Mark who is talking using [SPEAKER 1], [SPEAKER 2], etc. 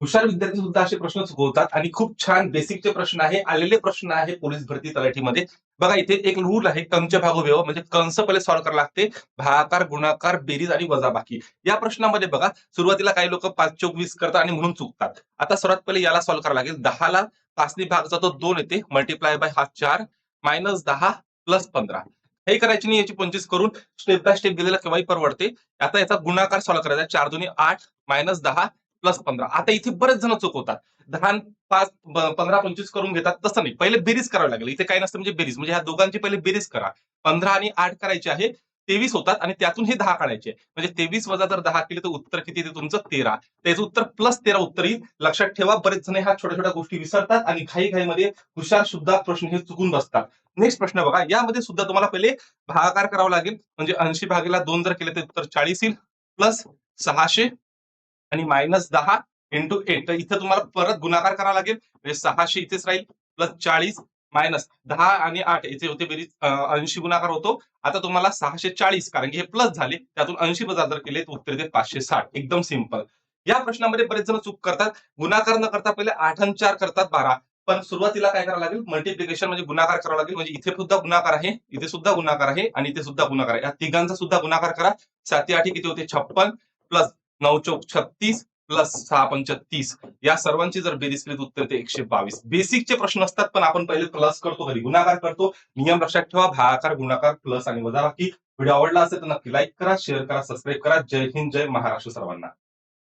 [SPEAKER 1] हुशार विद्यार्थी सुद्धा असे प्रश्न चुकवतात आणि खूप छान बेसिकचे प्रश्न आहे. आलेले प्रश्न आहे पोलीस भरती तलाठीमध्ये. बघा इथे एक रूल आहे कंच भागोव्यव म्हणजे कंस पहिले सॉल्व्ह करायला लागते. भागाकार गुणाकार बेरीज आणि वजाबाकी. या प्रश्नामध्ये बघा सुरुवातीला काही लोक पाच चौक वीस करतात आणि म्हणून चुकतात. आता सर्वात पहिले याला सॉल्व्ह करावं लागेल. दहाला पाचनी भागचा तो दोन येते. मल्टिप्लाय बाय हा चार मायनस दहा प्लस पंधरा. हे करायची नाही याची पंचवीस करून स्टेप बाय स्टेप दिलेला केव्हाही परवडते. आता याचा गुणाकार सॉल्व्ह करायचा चार दोन्ही आठ मायनस दहा प्लस पंधरा. आता इथे बरेच जण चुकवतात. दहा पाच पंधरा पंचवीस करून घेतात तसं नाही. पहिले बेरीज करावी लागेल. इथे काय नसतं म्हणजे बेरीज. म्हणजे ह्या दोघांची पहिले बेरीज करा. पंधरा आणि आठ करायची आहे तेवीस होतात आणि त्यातून हे दहा काढायचे. म्हणजे तेवीस वजा जर दहा केले तर उत्तर किती येते तुमचं? तेरा. त्याचं उत्तर प्लस तेरा उत्तर येईल. लक्षात ठेवा बरेच जण ह्या छोट्या छोट्या गोष्टी विसरतात आणि घाई घाईमध्ये हुशार सुद्धा प्रश्न हे चुकून बसतात. नेक्स्ट प्रश्न बघा. यामध्ये सुद्धा तुम्हाला पहिले भागाकार करावा लागेल. म्हणजे ऐंशी भागेला दोन जर केले तर उत्तर चाळीस येईल. प्लस सहाशे. आणि मायनस दहा इंटू एट तर इथं तुम्हाला परत गुणाकार करावा लागेल. म्हणजे सहाशे इथेच राहील प्लस चाळीस मायनस दहा आणि आठ. इथे होते बेरीज ऐंशी गुणाकार होतो. आता तुम्हाला सहाशे चाळीस कारण की हे प्लस झाले. त्यातून ऐंशी वजा जर केले तर उत्तर येते पाचशे साठ. एकदम सिंपल या प्रश्नामध्ये बरेच जण चूक करतात. गुणाकार न करता पहिले आठ आणि चार करतात बारा. पण सुरुवातीला काय करावं लागेल? मल्टिप्लिकेशन म्हणजे गुणाकार करावा लागेल. म्हणजे इथे सुद्धा गुणाकार आहे इथे सुद्धा गुणाकार आहे आणि इथे सुद्धा गुणाकार आहे. या तिघांचा सुद्धा गुणाकार करा. साती आठी किती होते? छप्पन. प्लस नऊ चौक छत्तीस प्लस सहा पंचतीस. या सर्वांची जर बेरीज केली तर उत्तर ते एकशे बावीस. बेसिकचे प्रश्न असतात पण आपण पहिले प्लस करतो घरी गुणाकार करतो. नियम लक्षात ठेवा भागाकार गुणाकार प्लस आणि वजाबाकी व्हिडिओ आवडला असेल तर नक्की लाईक करा शेअर करा सबस्क्राईब करा. जय हिंद जय महाराष्ट्र सर्वांना.